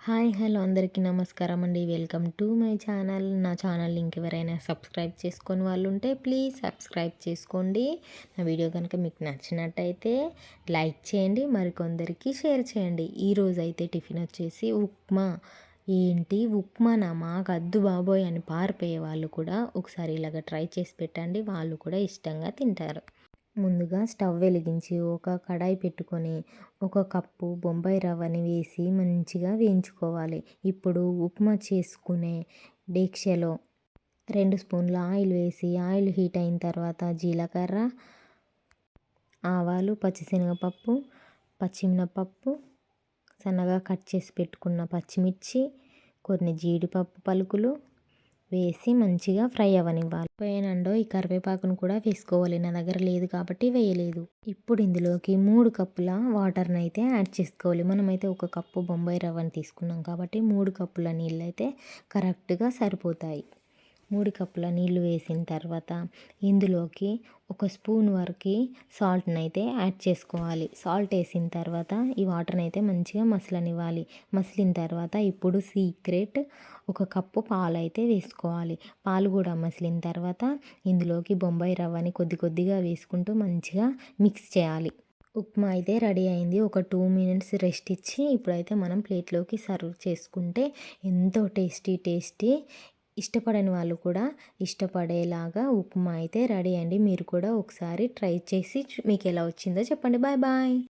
Hi hello అందరికీ నమస్కారం అండి. Welcome to my channel. నా ఛానల్ ఇంకెవరైనా సబ్స్క్రైబ్ చేసుకొని వాళ్ళు ఉంటే ప్లీజ్ సబ్స్క్రైబ్ చేసుకోండి. నా వీడియో కనుక మీకు నచ్చినట్టయితే లైక్ చేయండి మరికొందరికి షేర్ చేయండి. ఈరోజు అయితే టిఫిన్ వచ్చేసి ఉప్మా. ఏంటి ఉప్మానా మాకు అద్దు బాబోయ్ అని పారిపోయే వాళ్ళు కూడా ఒకసారి ఇలాగ ట్రై చేసి పెట్టండి. వాళ్ళు కూడా ఇష్టంగా తింటారు. ముందుగా స్టవ్ వెలిగించి ఒక కడాయి పెట్టుకొని ఒక కప్పు బొంబాయి రవ్వని వేసి మంచిగా వేయించుకోవాలి. ఇప్పుడు ఉప్మా చేసుకునే డేక్షలో రెండు స్పూన్ల ఆయిల్ వేసి ఆయిల్ హీట్ అయిన తర్వాత జీలకర్ర ఆవాలు పచ్చిశనగపప్పు పచ్చిమినపప్పు సన్నగా కట్ చేసి పెట్టుకున్న పచ్చిమిర్చి కొన్ని జీడిపప్పు పలుకులు వేసి మంచిగా ఫ్రై అవ్వనివ్వాలి పోయినండో ఈ కరివేపాకును కూడా వేసుకోవాలి. నా దగ్గర లేదు కాబట్టి వేయలేదు. ఇప్పుడు ఇందులోకి మూడు కప్పుల వాటర్ని అయితే యాడ్ చేసుకోవాలి. మనమైతే ఒక కప్పు బొంబాయి రవ్వని తీసుకున్నాం కాబట్టి మూడు కప్పుల నీళ్ళు అయితే కరెక్ట్గా సరిపోతాయి. మూడు కప్పుల నీళ్ళు వేసిన తర్వాత ఇందులోకి ఒక స్పూన్ వరకు సాల్ట్ని అయితే యాడ్ చేసుకోవాలి. సాల్ట్ వేసిన తర్వాత ఈ వాటర్ని అయితే మంచిగా మసలనివ్వాలి. మసిలిన తర్వాత ఇప్పుడు సీక్రెట్ ఒక కప్పు పాలు అయితే వేసుకోవాలి. పాలు కూడా మసిలిన తర్వాత ఇందులోకి బొంబాయి రవ్వని కొద్ది కొద్దిగా వేసుకుంటూ మంచిగా మిక్స్ చేయాలి. ఉప్మా అయితే రెడీ అయింది. ఒక టూ మినిట్స్ రెస్ట్ ఇచ్చి ఇప్పుడైతే మనం ప్లేట్లోకి సర్వ్ చేసుకుంటే ఎంతో టేస్టీ టేస్టీ ఇష్టపడని వాళ్ళు కూడా ఇష్టపడేలాగా ఉప్మా అయితే రెడీ అండి. మీరు కూడా ఒకసారి ట్రై చేసి మీకు ఎలా వచ్చిందో చెప్పండి. Bye bye.